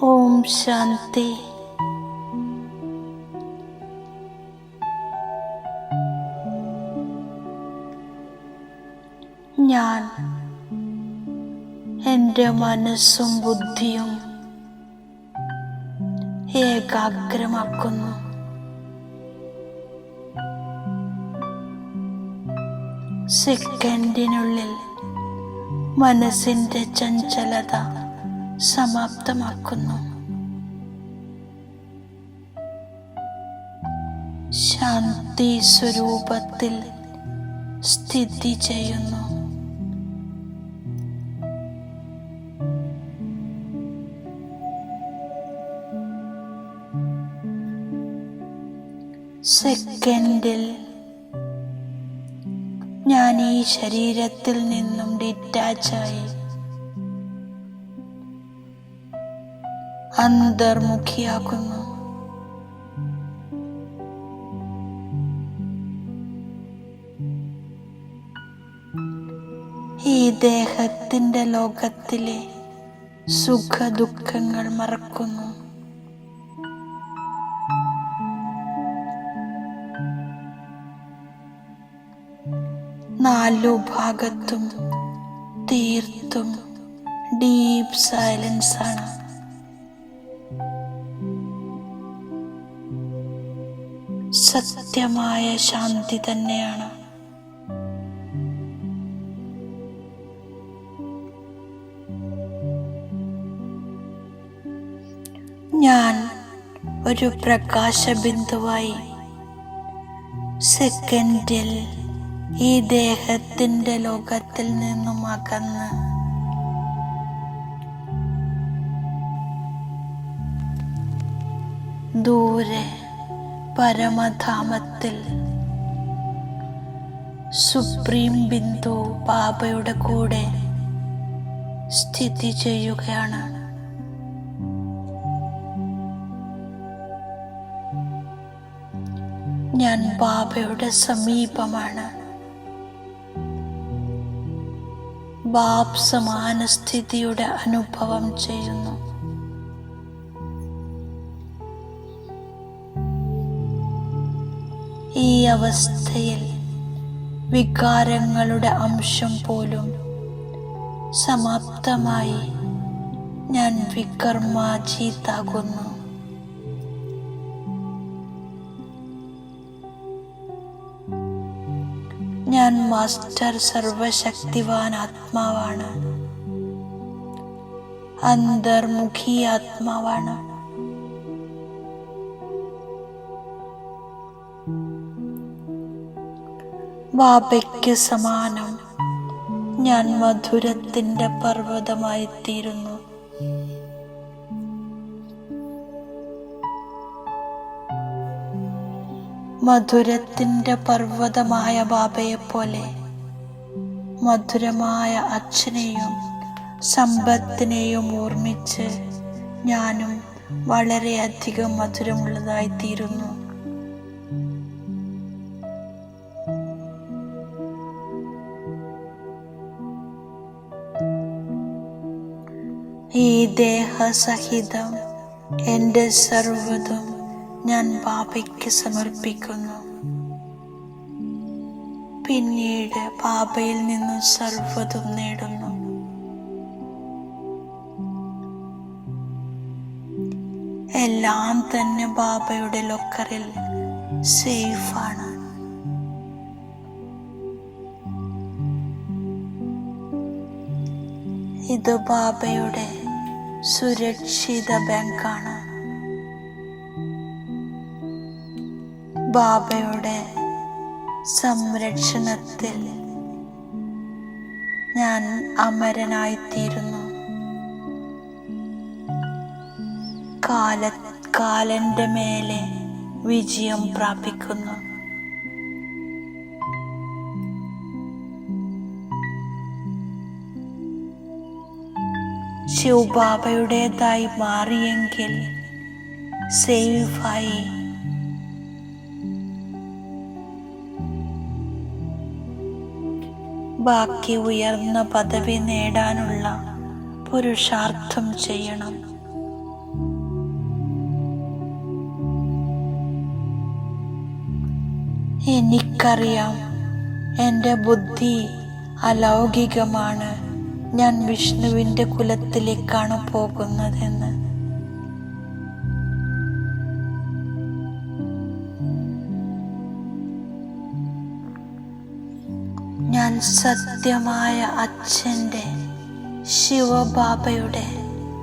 ഓം ശാന്തി. ഞാൻ എന്റെ മനസ്സും ബുദ്ധിയും ഏകാഗ്രമാക്കുന്നു. സെക്കൻഡിനുള്ളിൽ മനസ്സിന്റെ ചഞ്ചലത സമാപ്തമാക്കുന്നു. ശാന്തി സ്വരൂപത്തിൽ സ്ഥിതി ചെയ്യുന്നു. സെക്കൻഡിൽ ഞാൻ ഈ ശരീരത്തിൽ നിന്നും ഡിറ്റാച്ചായി അന്തർമുഖിയാക്കുന്നു. ഈ ദേഹത്തിന്റെ ലോകത്തിലെ സുഖ ദുഃഖങ്ങൾ മറക്കുന്നു. നാലു ഭാഗത്തും തീർത്തും ഡീപ് സൈലൻസ് ആണ് സത്യമായ ശാന്തി തന്നെയാണ്. ഞാൻ ഒരു പ്രകാശ ബിന്ദുവായി സെക്കൻഡിൽ ഈ ദേഹത്തിന്റെ ലോകത്തിൽ നിന്നും അകന്ന് ദൂരെ പരമധാമത്തിൽ. സുപ്രീം ബിന്ദു ബാബയുടെ കൂടെ സ്ഥിതി ചെയ്യുകയാണ്. ഞാൻ ബാബയുടെ സമീപമാണ്. ബാബ് സമാന സ്ഥിതിയുടെ അനുഭവം ചെയ്യുന്നു. ഈ അവസ്ഥയിൽ വികാരങ്ങളുടെ അംശം പോലും സമാപ്തമായി ഞാൻ വികർമാജീത്താകുന്നു ഞാൻ മാസ്റ്റർ സർവശക്തിവാൻ ആത്മാവാണ്. അന്തർമുഖി ആത്മാവാണ്. ബാബയ്ക്ക് സമാനം. ഞാൻ മധുരത്തിന്റെ പർവതമായി തീരുന്നു മധുരത്തിന്റെ പർവതമായ ബാബയെപ്പോലെ മധുരമായ അച്ഛനെയും സമ്പത്തിനെയും ഓർമ്മിച്ച് ഞാനും വളരെയധികം മധുരമുള്ളതായി ദേഹസഹിതം എന്റെ സർവതും ഞാൻ ബാബയ്ക്ക് സമർപ്പിക്കുന്നു. പിന്നീട് ബാബയിൽ നിന്നും സർവതും നേടുന്നു. എല്ലാം തന്നെ ബാബയുടെ ലോക്കറിൽ സേഫാണ്. ഇത് ബാബയുടെ സുരക്ഷിത ബാങ്കാണ്. ബാബയുടെ സംരക്ഷണത്തിൽ ഞാൻ അമരനായിത്തീരുന്നു. കാല കാലന്റെ മേലെ വിജയം പ്രാപിക്കുന്നു. ച്യൂബാബയുടേതായി മാറിയെങ്കിൽ സേഫായി ബാക്കി ഉയർന്ന പദവി നേടാനുള്ള പുരുഷാർത്ഥം ചെയ്യണം. എനിക്കറിയാം എന്റെ ബുദ്ധി അലൗകികമാണ്. ഞാൻ വിഷ്ണുവിന്റെ കുലത്തിലേക്കാണ് പോകുന്നതെന്ന്. ഞാൻ സത്യമായ അച്ഛന്റെ ശിവബാബയുടെ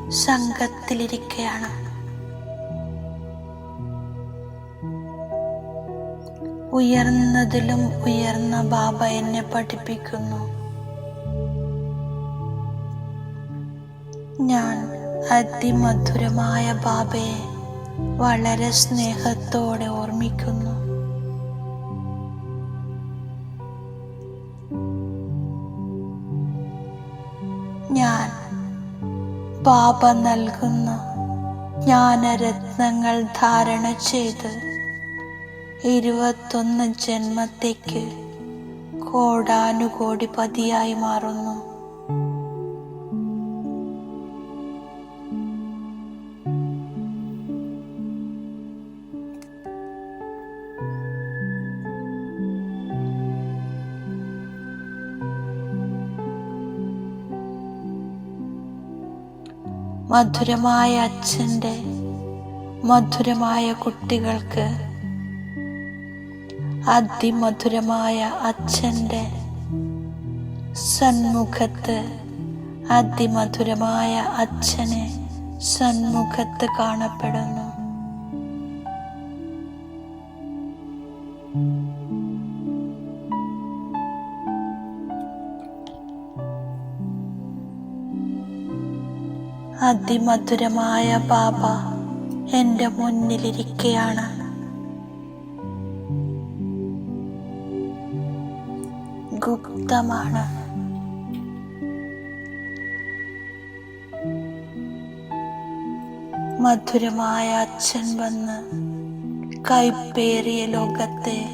സംഘത്തിലിരിക്കുകയാണ് ഉയർന്നതിലും ഉയർന്ന ബാബ എന്നെ പഠിപ്പിക്കുന്നു. ഞാൻ അതിമധുരമായ ബാബയെ വളരെ സ്നേഹത്തോടെ ഓർമ്മിക്കുന്നു. ഞാൻ ബാബ നൽകുന്ന ജ്ഞാനരത്നങ്ങൾ ധാരണ ചെയ്ത് ഇരുപത്തൊന്ന് ജന്മത്തേക്ക് കോടാനുകോടി പതിയായി മാറുന്നു. മധുരമായ അച്ഛന്റെ മധുരമായ കുട്ടികൾക്ക് അതിമധുരമായ അച്ഛന്റെ സന്മുഖത്ത് അതിമധുരമായ അച്ഛനെ സന്മുഖത്ത് കാണപ്പെടുന്നു. അതിമധുരമായ ബാബ എന്റെ മുന്നിലിരിക്കുകയാണ് ഗുപ്തമാണ്. മധുരമായ അച്ഛൻ വന്ന് കൈപ്പേറിയ ലോകത്തെ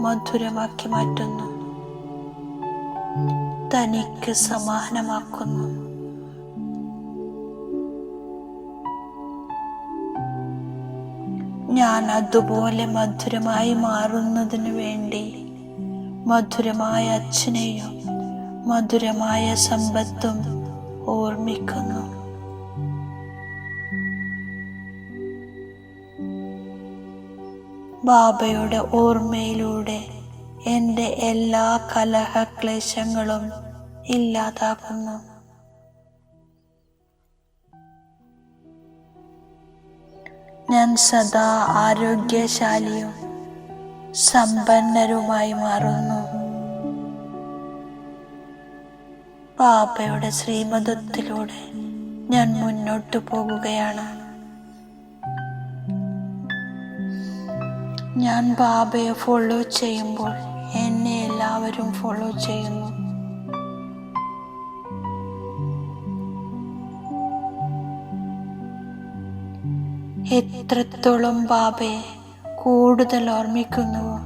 മധുരമാക്കി മാറ്റുന്നു. തനിക്ക് സമാനമാക്കുന്നു. ഞാൻ അതുപോലെ മധുരമായി മാറുന്നതിനു വേണ്ടി മധുരമായ അച്ഛനെയും മധുരമായ സമ്പത്തും ഓർമ്മിക്കുന്നു. ബാബയുടെ ഓർമ്മയിലൂടെ എന്റെ എല്ലാ കലഹക്ലേശങ്ങളും ഇല്ലാതാകുന്നു. ഞാൻ സദാ ആരോഗ്യശാലിയും സമ്പന്നരുമായി മാറുന്നു. പാപ്പയുടെ ശ്രീമതത്തിലൂടെ ഞാൻ മുന്നോട്ടു പോകുകയാണ്. ഞാൻ ബാബയെ ഫോളോ ചെയ്യുമ്പോൾ എന്നെ എല്ലാവരും ഫോളോ ചെയ്യുന്നു. എത്രത്തോളം ബാബയെ കൂടുതൽ ഓർമ്മിക്കുന്നുവോ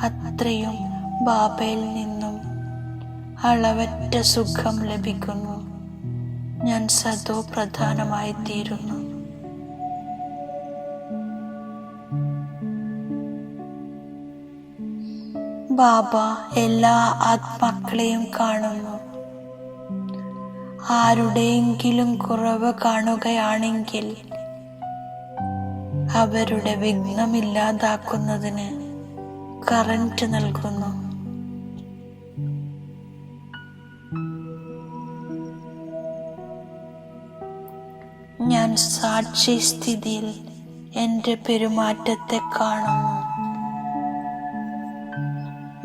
അത്രയും ബാബയിൽ നിന്നും അളവറ്റ സുഖം ലഭിക്കുന്നു. ഞാൻ സദോ പ്രധാനമായി തീരുന്നു. ബാബ എല്ലാ ആത്മാക്കളെയും കാണുന്നു. ആരുടെയെങ്കിലും കുറവ് കാണുകയാണെങ്കിൽ അവരുടെ വിഘ്നമില്ലാതാക്കുന്നതിന് കറന്റ് നൽകുന്നു. ഞാൻ സാക്ഷി സ്ഥിതിയിൽ എന്റെ പെരുമാറ്റത്തെ കാണുന്നു.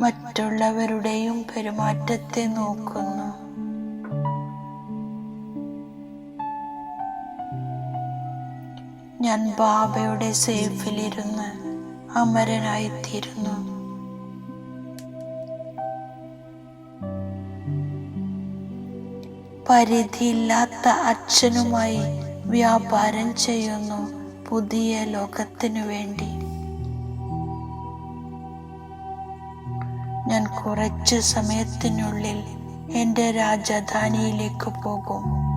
മറ്റുള്ളവരുടെയും പെരുമാറ്റത്തെ നോക്കുന്നു. ബാബയുടെ സേഫിലിരുന്ന് അമരനായിത്തീരുന്നു. പരിധിയില്ലാത്ത അച്ഛനുമായി വ്യാപാരം ചെയ്യുന്നു പുതിയ ലോകത്തിനു വേണ്ടി. ഞാൻ കുറച്ച് സമയത്തിനുള്ളിൽ എന്റെ രാജധാനിയിലേക്ക് പോകും.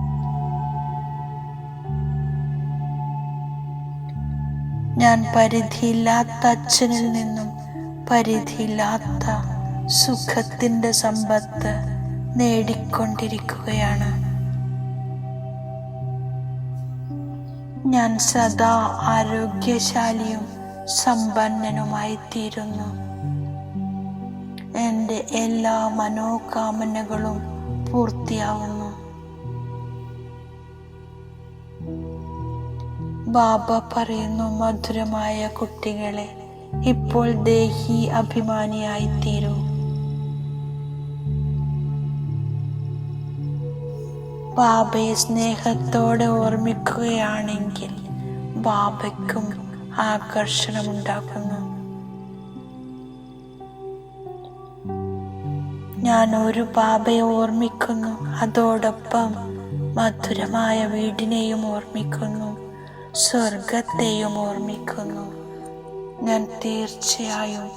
ഞാൻ പരിധിയില്ലാത്ത അച്ഛനിൽ നിന്നും പരിധിയില്ലാത്ത സുഖത്തിന്റെ സമ്പത്ത് നേടിക്കൊണ്ടിരിക്കുകയാണ്. ഞാൻ സദാ ആരോഗ്യശാലിയും സമ്പന്നനുമായി തീരുന്നു എന്റെ എല്ലാ മനോകാമനകളും പൂർത്തിയാവുന്നു. ബാബ പറയുന്നു മധുരമായ കുട്ടികളെ ഇപ്പോൾ ദേഹി അഭിമാനിയായി തീരൂ ബാബയെ സ്നേഹത്തോടെ ഓർമ്മിക്കുകയാണെങ്കിൽ ബാബയ്ക്കും ആകർഷണമുണ്ടാക്കുന്നു. ഞാൻ ഒരു ബാബയെ ഓർമ്മിക്കുന്നു അതോടൊപ്പം മധുരമായ വീടിനെയും ഓർമ്മിക്കുന്നു. സ്വർഗത്തെയും ഓർമ്മിക്കുന്നു ഞാൻ തീർച്ചയായും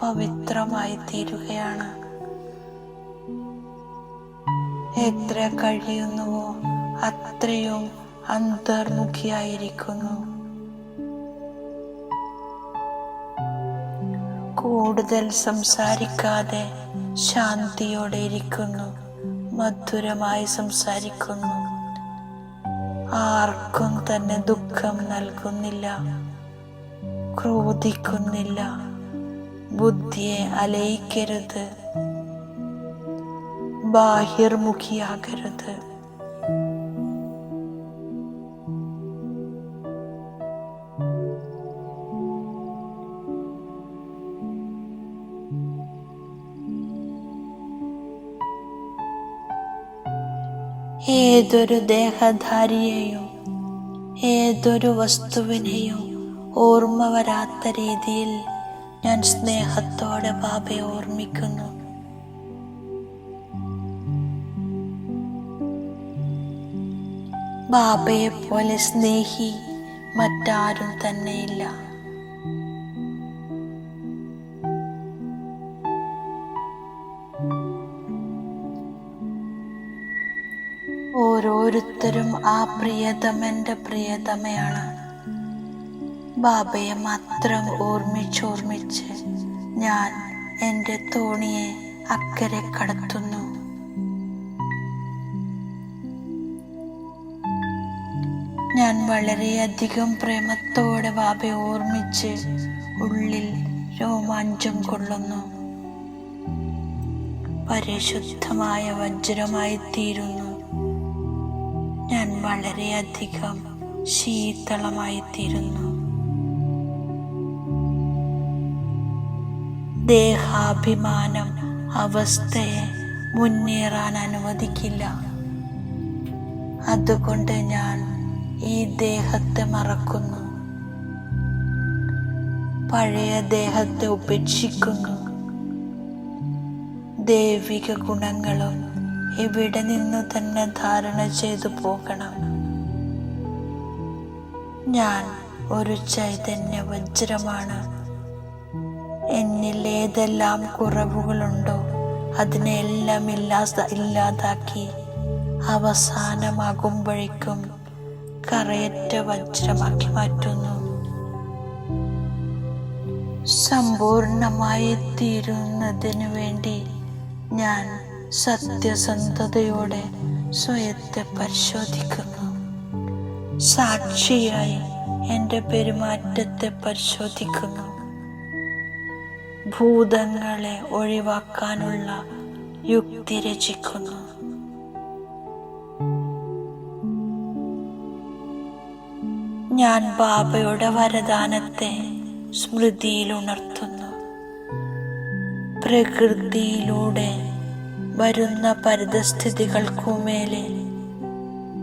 പവിത്രമായി തീരുകയാണ് എത്ര കഴിയുന്നുവോ അത്രയും അന്തർമുഖിയായിരിക്കുന്നു. കൂടുതൽ സംസാരിക്കാതെ ശാന്തിയോടെ ഇരിക്കുന്നു. മധുരമായി സംസാരിക്കുന്നു. ആർക്കും തന്നെ ദുഃഖം നൽകുന്നില്ല ക്രോധിക്കുന്നില്ല ബുദ്ധിയെ അലയിക്കരുത് ബാഹിർമുഖിയാകരുത്. ഏതൊരു ദേഹധാരിയെയും ഏതൊരു വസ്തുവിനെയും ഓർമ്മ വരാത്ത രീതിയിൽ ഞാൻ സ്നേഹത്തോടെ ബാബയെ ഓർമ്മിക്കുന്നു. ബാബയെ പോലെ സ്നേഹി മറ്റാരും തന്നെയില്ല. ഓരോരുത്തരും ആ പ്രിയതമന്റെ പ്രിയതമയാണ്. ബാബയെ മാത്രം ഓർമ്മിച്ചോർമ്മിച്ച് ഞാൻ എന്റെ തോണിയെ അക്കരെ കടത്തുന്നു. ഞാൻ വളരെയധികം പ്രേമത്തോടെ ബാബയെ ഓർമ്മിച്ച് ഉള്ളിൽ രോമാഞ്ചം കൊള്ളുന്നു. പരിശുദ്ധമായ വജ്രമായി തീരുന്നു ഞാൻ വളരെയധികം ശീതളമായി തീരുന്നു ദേഹാഭിമാനം അവസ്ഥയെ മുന്നേറാൻ അനുവദിക്കില്ല. അതുകൊണ്ട് ഞാൻ ഈ ദേഹത്തെ മറക്കുന്നു. പഴയ ദേഹത്തെ ഉപേക്ഷിക്കുന്നു. ദൈവിക ഗുണങ്ങളും ഇവിടെ നിന്ന് തന്നെ ധാരണ ചെയ്തു പോകണം. ഞാൻ ഒരു ചൈതന്യ വജ്രമാണ്. എന്നിൽ ഏതെല്ലാം കുറവുകളുണ്ടോ അതിനെല്ലാം ഇല്ലാ ഇല്ലാതാക്കി അവസാനമാകുമ്പോഴേക്കും കറയറ്റ വജ്രമാക്കി മാറ്റുന്നു. സമ്പൂർണമായി തീരുന്നതിനു വേണ്ടി ഞാൻ സത്യസന്ധതയോടെ സ്വയത്തെ പരിശോധിക്കുന്നു സാക്ഷിയായി എന്റെ പെരുമാറ്റത്തെ പരിശോധിക്കുന്നു ഭൂതങ്ങളെ ഒഴിവാക്കാനുള്ള യുക്തി രചിക്കുന്നു. ഞാൻ ബാബയുടെ വരദാനത്തെ സ്മൃതിയിൽ ഉണർത്തുന്നു പ്രകൃതിയിലൂടെ വരുന്ന പരിതസ്ഥിതികൾക്കുമേലെ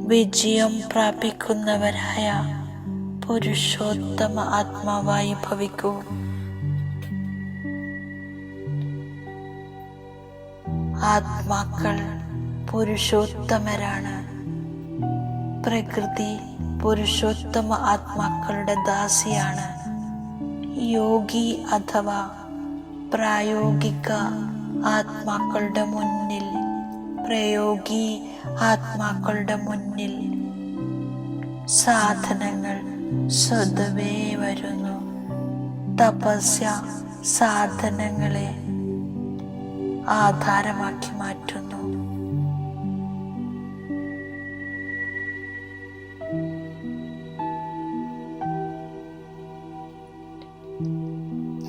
വിജയം പ്രാപിക്കുന്നവരായ പുരുഷോത്തമ ആത്മാവായി ഭവിക്കൂ. ആത്മാക്കൾ പുരുഷോത്തമരാണ്. പ്രകൃതി പുരുഷോത്തമ ആത്മാക്കളുടെ ദാസിയാണ്. യോഗി അഥവാ പ്രായോഗിക ആത്മാക്കളുടെ മുന്നിൽ. പ്രയോഗി ആത്മാക്കളുടെ മുന്നിൽ. സാധനങ്ങൾ സ്വതവേ വരുന്നു. തപസ്യ സാധനങ്ങളെ ആധാരമാക്കി മാറ്റുന്നു.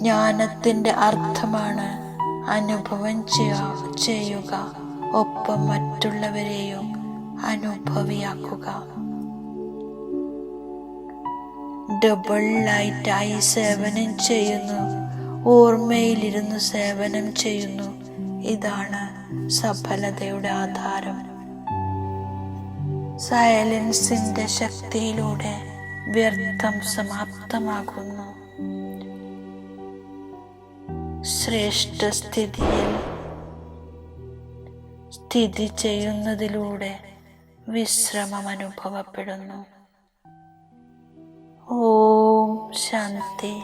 ജ്ഞാനത്തിന്റെ അർത്ഥമാണ് അനുഭവം ചെയ്യ- ചെയ്യുക. ഒപ്പം മറ്റുള്ളവരെയും അനുഭവിയാക്കുക. ഡബിൾ ലൈറ്റായി സേവനം ചെയ്യുന്നു. ഓർമ്മയിലിരുന്ന് സേവനം ചെയ്യുന്നു. ഇതാണ് സഫലതയുടെ ആധാരം. സയലൻസിന്റെ ശക്തിയിലൂടെ വ്യർത്ഥം സമാപ്തമാകുന്നു. ശ്രേഷ്ഠ സ്ഥിതിയിൽ സ്ഥിതി ചെയ്യുന്നതിലൂടെ വിശ്രമം അനുഭവപ്പെടുന്നു ഓം ശാന്തി.